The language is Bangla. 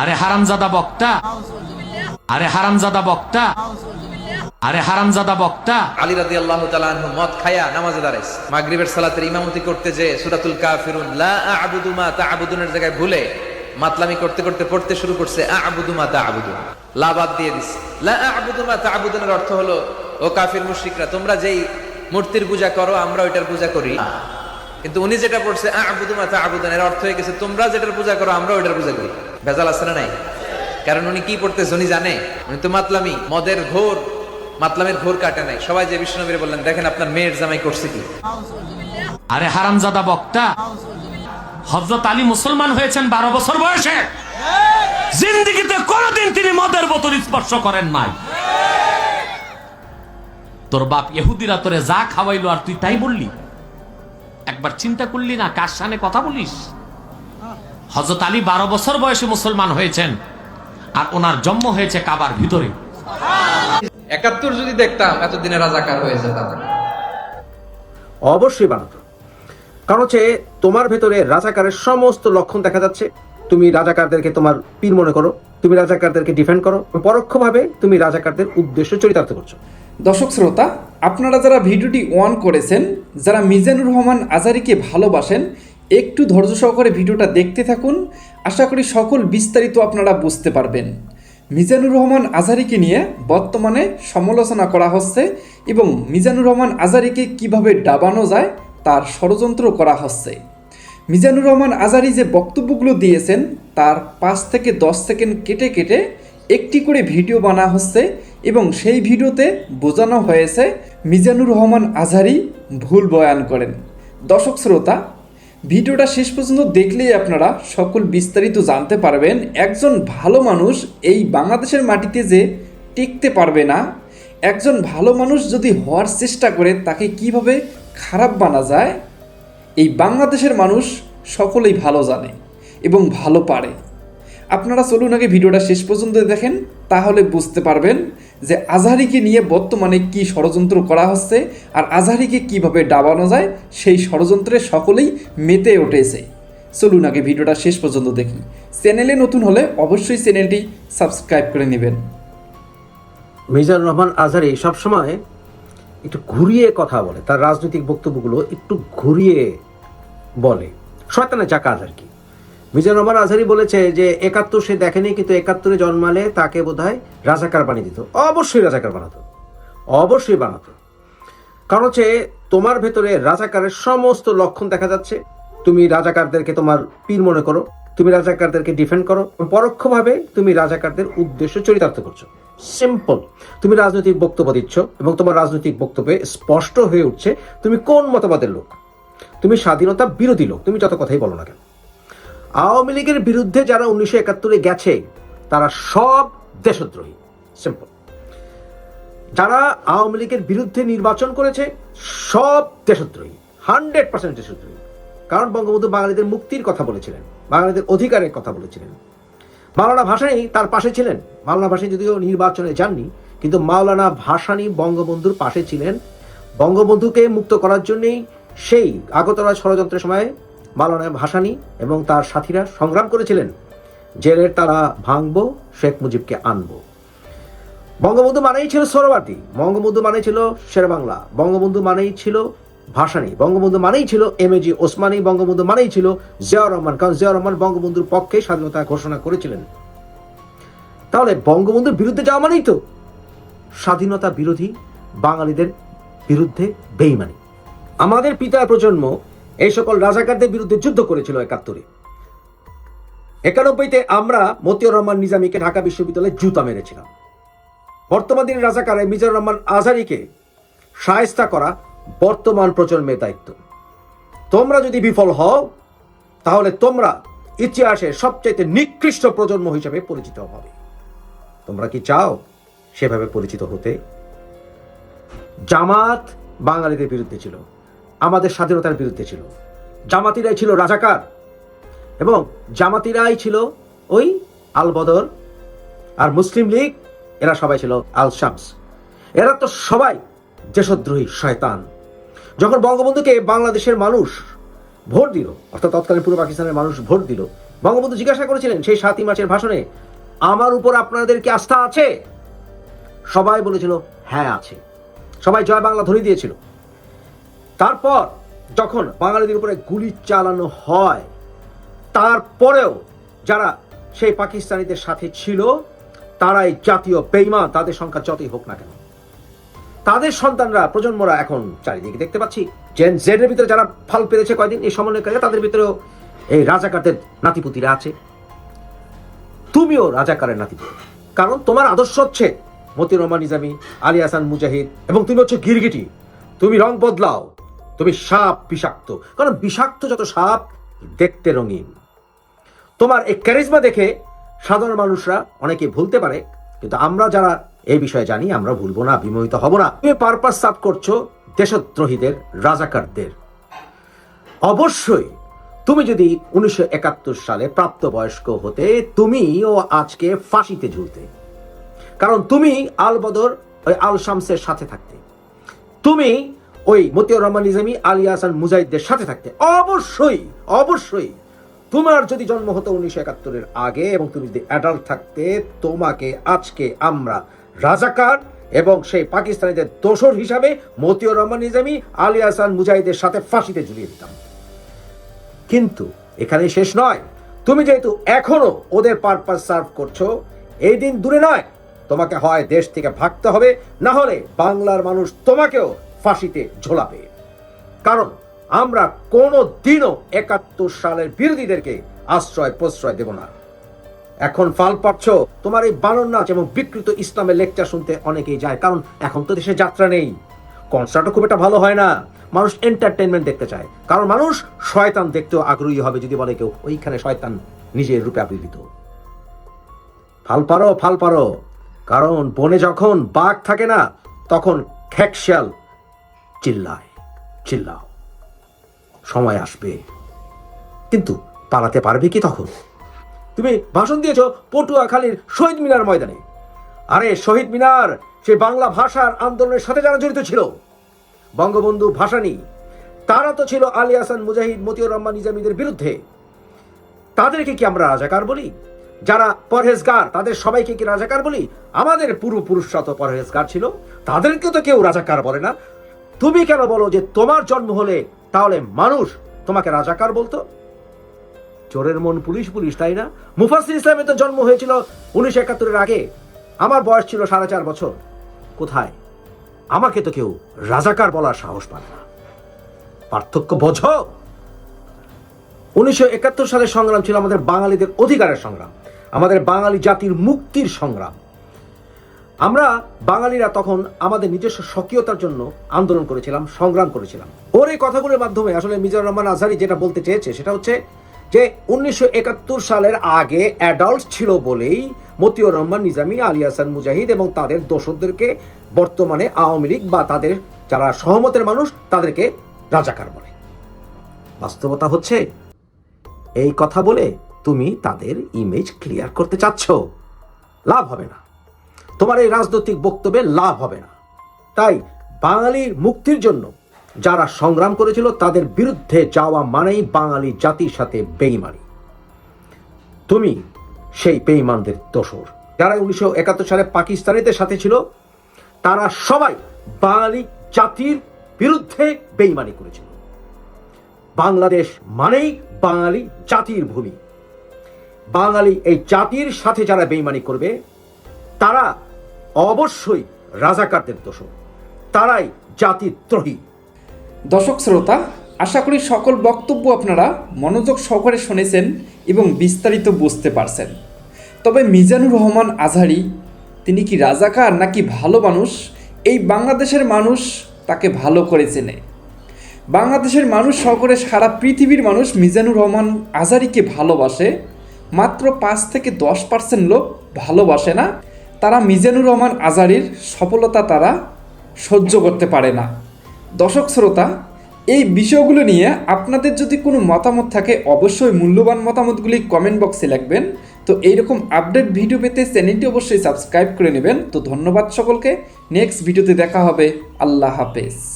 আরে হারামজাদা বক্তা। আরে হারামজাদা বক্তা। আরে হারামজাদা বক্তা। আলী রাদি আল্লাহ মদ খায়া নামাজে দাঁড়াইছে। মাগরিবের সালাতের ইমামতি করতে যে সুরাতুল কাফিরুন, লা আবুদু তা আবুদুনের জায়গায় ভুলে মাতলামি করতে করতে পড়তে শুরু করছে, আবুদু মা তা আবুদুন লাবাদ দিয়ে দিছে। লা আবুদু তা আবুদুনের অর্থ হলো, ও কাফির মুশরিকরা, তোমরা যেই মূর্তির পূজা করো, আমরা ওইটার পূজা করি কিন্তু উনি যেটা পড়ছে এর অর্থ হয়ে গেছে, তোমরা যেটার পূজা করো আমরা ওইটার পূজা করি। ভেজাল আছে না নাই? কারণ উনি কি পড়তেছে, উনি জানে? উনি তো মাতলামি, মদের ঘোর, মাতলামের ঘোর কাটে নাই। সবাই যে বিষ্ণুনবীর বললেন, দেখেন আপনার মেয়ের জামাই করছে কি? আরে হারামজাদা বক্তা হজরত আলী মুসলমান হয়েছেন বারো বছর বয়সে। জিন্দিগিতে কোনোদিন তিনি মদের বোতল স্পর্শ করেন নাই। তোর বাপ ইহুদিরা তোরে যা খাওয়াইলো আর তুই তাই বললি? একবার চিন্তা করলি না কার সামনে কথা বলিস? হজরত আলী বারো বছর বয়সে মুসলমান হয়েছেন আর ওনার জন্ম হয়েছে কাবার ভিতরে। একাত্তর যদি দেখতাম এতদিনে রাজাকার হয়ে যেতাম। অবশ্যই বানাতো কারণ হচ্ছে তোমার ভেতরে রাজাকারের সমস্ত লক্ষণ দেখা যাচ্ছে। তুমি রাজাকারদেরকে তোমার পীর মনে করো তুমি রাজাকারদেরকে ডিফেন্ড করো পরোক্ষভাবে তুমি রাজাকারদের উদ্দেশ্য চরিতার্থ করছ। দর্শক শ্রোতা, আপনারা যারা ভিডিওটি অন করেছেন, যারা মিজানুর রহমান আজারিকে ভালোবাসেন, একটু ধৈর্য সহকারে ভিডিওটা দেখতে থাকুন। আশা করি সকল বিস্তারিত আপনারা বুঝতে পারবেন। মিজানুর রহমান আজারিকে নিয়ে বর্তমানে সমালোচনা করা হচ্ছে এবং মিজানুর রহমান আজারিকে কীভাবে ডাবানো যায় তার ষড়যন্ত্র করা হচ্ছে। মিজানুর রহমান আজারি যে বক্তব্যগুলো দিয়েছেন, তার পাঁচ থেকে দশ সেকেন্ড কেটে কেটে একটি করে ভিডিও বানা হচ্ছে। এবং সেই ভিডিওতে বোঝানো হয়েছে মিজানুর রহমান আজহারি ভুল বয়ান করেন। দর্শক শ্রোতা, ভিডিওটা শেষ পর্যন্ত দেখলেই আপনারা সকল বিস্তারিত জানতে পারবেন একজন ভালো মানুষ এই বাংলাদেশের মাটিতে যে টিকতে পারবে না, একজন ভালো মানুষ যদি হওয়ার চেষ্টা করে তাকে কীভাবে খারাপ বানা যায়, এই বাংলাদেশের মানুষ সকলেই ভালো জানে এবং ভালো পারে। আপনারা চলুন আগে ভিডিওটা শেষ পর্যন্ত দেখেন, তাহলে বুঝতে পারবেন যে আজহারিকে নিয়ে বর্তমানে কি ষড়যন্ত্র করা হচ্ছে আর আজহারিকে কীভাবে ডাবানো যায়, সেই ষড়যন্ত্রে সকলেই মেতে উঠেছে। চলুন আগে ভিডিওটা শেষ পর্যন্ত দেখি। চ্যানেলে নতুন হলে অবশ্যই চ্যানেলটি সাবস্ক্রাইব করে নেবেন। মিজানুর রহমান আজহারি সবসময় একটু ঘুরিয়ে কথা বলে, তার রাজনৈতিক বক্তব্যগুলো একটু ঘুরিয়ে বলে। শয়তানের যা কাজ আর কি মিজানুর রহমান আজহারি বলেছে যে একাত্তর সে দেখেনি, কিন্তু একাত্তরে জন্মালে তাকে বোধহয় রাজাকার বানিয়ে দিত। অবশ্যই রাজাকার বানাতো। অবশ্যই বানাতো। কারণ হচ্ছে, তোমার ভেতরে রাজাকারের সমস্ত লক্ষণ দেখা যাচ্ছে। তুমি রাজাকারদেরকে তোমার পীর মনে করো, তুমি রাজাকারদেরকে ডিফেন্ড করো পরোক্ষভাবে তুমি রাজাকারদের উদ্দেশ্য চরিতার্থ করছ। সিম্পল তুমি রাজনৈতিক বক্তব্য দিচ্ছ, এবং তোমার রাজনৈতিক বক্তব্যে স্পষ্ট হয়ে উঠছে, তুমি কোন মতবাদের লোক? তুমি স্বাধীনতা বিরোধী লোক, তুমি যত কথাই বলো না কেন। আওয়ামী লীগের বিরুদ্ধে যারা উনিশশো একাত্তরে গেছে, তারা সব দেশদ্রোহী। সিম্পল যারা আওয়ামী লীগের বিরুদ্ধে নির্বাচন করেছে, সব দেশদ্রোহী, হান্ড্রেড পার্সেন্ট দেশদ্রোহী। কারণ বঙ্গবন্ধু বাঙালিদের মুক্তির কথা বলেছিলেন, বাঙালিদের অধিকারের কথা বলেছিলেন। মাওলানা ভাসানী তার পাশে ছিলেন। মাওলানা ভাসানী যদিও নির্বাচনে যাননি, কিন্তু মাওলানা ভাসানী বঙ্গবন্ধুর পাশে ছিলেন। বঙ্গবন্ধুকে মুক্ত করার জন্যেই সেই আগতরা ষড়যন্ত্রের সময় মাওলানা ভাসানি এবং তার সাথীরা সংগ্রাম করেছিলেন। জেলের তারা ভাঙবো, শেখ মুজিবকে আনব। বঙ্গবন্ধু মানেই ছিল সরবার্তী বঙ্গবন্ধু মানেই ছিল শেরবাংলা, বঙ্গবন্ধু মানেই ছিল ভাসানী, বঙ্গবন্ধু মানেই ছিল M A G Osmani, Bangabandhu মানেই ছিল জিয়াউর রহমান, কারণ জিয়াউর রহমান বঙ্গবন্ধুর পক্ষে স্বাধীনতা ঘোষণা করেছিলেন। তাহলে বঙ্গবন্ধুর বিরুদ্ধে যাওয়া মানেই তো স্বাধীনতা বিরোধী বাঙালিদের বিরুদ্ধে বেইমানি। আমাদের পিতার প্রজন্ম এই সকল রাজাকারদের বিরুদ্ধে যুদ্ধ করেছিল একাত্তরে। একানব্বইতে আমরা মতিউর রহমান নিজামীকে ঢাকা বিশ্ববিদ্যালয়ে জুতা মেরেছিলাম। বর্তমান দিনের রাজাকারে মিজানুর রহমান আজারিকে সায়স্তা করা বর্তমান প্রজন্মের দায়িত্ব। তোমরা যদি বিফল হও, তাহলে তোমরা ইতিহাসে সবচাইতে নিকৃষ্ট প্রজন্ম হিসেবে পরিচিত হবে। তোমরা কি চাও সেভাবে পরিচিত হতে? জামাত বাঙালিদের বিরুদ্ধে ছিল। আমাদের স্বাধীনতার বিরুদ্ধে ছিল। জামাতিরাই ছিল রাজাকার এবং জামাতিরাই ছিল ওই আল বদর আর মুসলিম লীগ, এরা সবাই ছিল আল শামস এরা তো সবাই দেশদ্রোহী শয়তান। যখন বঙ্গবন্ধুকে বাংলাদেশের মানুষ ভোট দিল, অর্থাৎ তৎকালীন পূর্ব পাকিস্তানের মানুষ ভোট দিল, বঙ্গবন্ধু জিজ্ঞাসা করেছিলেন, সেই সাতই মার্চের ভাষণে আমার উপর আপনাদের কি আস্থা আছে? সবাই বলেছিল হ্যাঁ আছে। সবাই জয় বাংলা ধরে দিয়েছিল। তারপর যখন বাঙালিদের উপরে গুলি চালানো হয়, তারপরেও যারা সেই পাকিস্তানিদের সাথে ছিল, তারাই জাতীয় বেইমান তাদের সংখ্যা যতই হোক না কেন। তাদের সন্তানরা, প্রজন্মরা এখন চারিদিকে দেখতে পাচ্ছি। জেন জেড এর ভিতরে যারা ফল পেরেছে কয়দিন, এই সমন্বয়কারী তাদের ভিতরেও এই রাজাকারদের নাতিপুতিরা আছে। তুমিও রাজাকারের নাতিপুতি। কারণ তোমার আদর্শ হচ্ছে মতিউর রহমান নিজামী, আলী হাসান মুজাহিদ, এবং তুমি হচ্ছে গিরগিটি। তুমি রং বদলাও। তুমি সাপ বিষাক্ত, কারণ বিষাক্ত যত সাপ, দেখতে রঙিন। তোমার এই ক্যারিজমা দেখে সাধারণ মানুষরা অনেকে ভুলতে পারে, কিন্তু আমরা যারা এই বিষয়ে জানি, আমরা ভুলবো না, বিমোহিত হব না। তুমি পারপাস সাফ করছ দেশদ্রোহীদের, রাজাকারদের। অবশ্যই তুমি যদি উনিশশো একাত্তর সালে প্রাপ্তবয়স্ক হতে, তুমিও আজকে ফাঁসিতে ঝুলতে। কারণ তুমি আল বদর ওই আল শামসের সাথে থাকতে। তুমি ওই মতিউর রহমান নিজামী আলী হাসান মুজাহিদদের সাথে থাকতে। অবশ্যই অবশ্যই। তোমার যদি জন্ম হতো উনিশশো একাত্তরের আগে এবং তুমি যদি অ্যাডাল্ট থাকতে, তোমাকে আজকে আমরা রাজাকার এবং সেই পাকিস্তানিদের দোষর হিসাবে মতিউর রহমান নিজামী, আলী হাসান মুজাহিদের সাথে ফাঁসিতে ঝুলিয়ে দিতাম। কিন্তু এখানে শেষ নয়। তুমি যেহেতু এখনও ওদের পারপাস সার্ভ করছ, এই দিন দূরে নয়। তোমাকে হয় দেশ থেকে ভাগতে হবে, না হলে বাংলার মানুষ তোমাকেও ফাঁসিতে ঝোলাবে। কারণ আমরা কোনো দিনও একাত্তর সালের বিরোধীদেরকে আশ্রয় প্রশ্রয় দেব না। এখন ফাল পাচ্ছ, তোমার এই বানর নাচ এবং বিকৃত ইসলামের লেকচার শুনতে অনেকেই যায়, কারণ এখন তো দেশে যাত্রা নেই। কনসার্টও খুব একটা ভালো হয় না, মানুষ এন্টারটেনমেন্ট দেখতে চায়। কারণ মানুষ শয়তান দেখতেও আগ্রহী হবে যদি বলে কেউ, ওইখানে শয়তান নিজের রূপে আবির্ভূত। ফাল পারো ফাল পারো। কারণ বনে যখন বাঘ থাকে না, তখন খ্যাকশাল চিল্লায়, চিল্লাও। সময় আসবে। কিন্তু পালাতে পারবে কি তখন? তুমি ভাষণ দিয়েছ পটুয়াখালীর শহীদ মিনার ময়দানে। আরে শহীদ মিনার, সে বাংলা ভাষার আন্দোলনের সাথে যারা জড়িত ছিল? বঙ্গবন্ধু ভাসানী, তারা তো ছিল আলী হাসান, মুজাহিদ, মতিউর রহমান, নিজামীদের বিরুদ্ধে। তাদেরকে কি আমরা রাজাকার বলি? যারা পরহেজগার, তাদের সবাইকে কি রাজাকার বলি? আমাদের পূর্বপুরুষরা তো পরহেজগার ছিল। তাদেরকে তো কেউ রাজাকার বলে না। তুমি কেন বলো যে তোমার জন্ম হলে তাহলে মানুষ তোমাকে রাজাকার বলতো? চোরের মন পুলিশ পুলিশ, তাই না? মুফাসির ইসলামের তো জন্ম হয়েছিল উনিশশো একাত্তরের আগে। আমার বয়স ছিল সাড়ে চার বছর। কোথায়? আমাকে তো কেউ রাজাকার বলার সাহস পায় না। পার্থক্য বোঝো। উনিশশো একাত্তর সালের সংগ্রাম ছিল আমাদের বাঙালিদের অধিকারের সংগ্রাম, আমাদের বাঙালি জাতির মুক্তির সংগ্রাম। আমরা বাঙালিরা তখন আমাদের নিজস্ব স্বকীয়তার জন্য আন্দোলন করেছিলাম, সংগ্রাম করেছিলাম। ওর এই কথাগুলোর মাধ্যমে আসলে মিজানুর রহমান আজহারি যেটা বলতে চেয়েছে সেটা হচ্ছে যে, উনিশশো একাত্তর সালের আগে অ্যাডাল্ট ছিল বলেই মতিউর রহমান, নিজামী, আলী হাসান মুজাহিদ এবং তাদের দোসরদেরকে বর্তমানে আওয়ামী লীগ বা তাদের যারা সহমতের মানুষ, তাদেরকে রাজাকার বলে। বাস্তবতা হচ্ছে, এই কথা বলে তুমি তাদের ইমেজ ক্লিয়ার করতে চাচ্ছ। লাভ হবে না। তোমার এই রাজনৈতিক বক্তব্যে লাভ হবে না। তাই বাঙালির মুক্তির জন্য যারা সংগ্রাম করেছিল, তাদের বিরুদ্ধে যাওয়া মানেই বাঙালি জাতির সাথে বেইমানি। তুমি সেই বেইমানদের দোসর যারা উনিশশো একাত্তর সালে পাকিস্তানিদের সাথে ছিল, তারা সবাই বাঙালি জাতির বিরুদ্ধে বেইমানি করেছিল। বাংলাদেশ মানেই বাঙালি জাতির ভূমি। বাঙালি এই জাতির সাথে যারা বেইমানি করবে, তারা অবশ্যই রাজাকারদের দোষ তারাই জাতিদ্রোহী দর্শক শ্রোতা, আশা করি সকল বক্তব্য আপনারা মনোযোগ সহকারে শুনেছেন এবং বিস্তারিত বুঝতে পারছেন। তবে মিজানুর রহমান আজহারি, তিনি কি রাজাকার নাকি ভালো মানুষ? এই বাংলাদেশের মানুষ তাকে ভালো করে চেনে। বাংলাদেশের মানুষ সকলে সারা পৃথিবীর মানুষ মিজানুর রহমান আজহারিকে ভালোবাসে। মাত্র পাঁচ থেকে দশ পার্সেন্ট লোক ভালোবাসে না? তারা মিজানুর রহমান আজারির সফলতা তারা সহ্য করতে পারে না। দর্শক শ্রোতা, এই বিষয়গুলো নিয়ে আপনাদের যদি কোনো মতামত থাকে, অবশ্যই মূল্যবান মতামতগুলি কমেন্ট বক্সে লিখবেন। তো এইরকম আপডেট ভিডিও পেতে চ্যানেলটি অবশ্যই সাবস্ক্রাইব করে নেবেন। তো ধন্যবাদ সকলকে। নেক্সট ভিডিওতে দেখা হবে। আল্লাহ হাফেজ।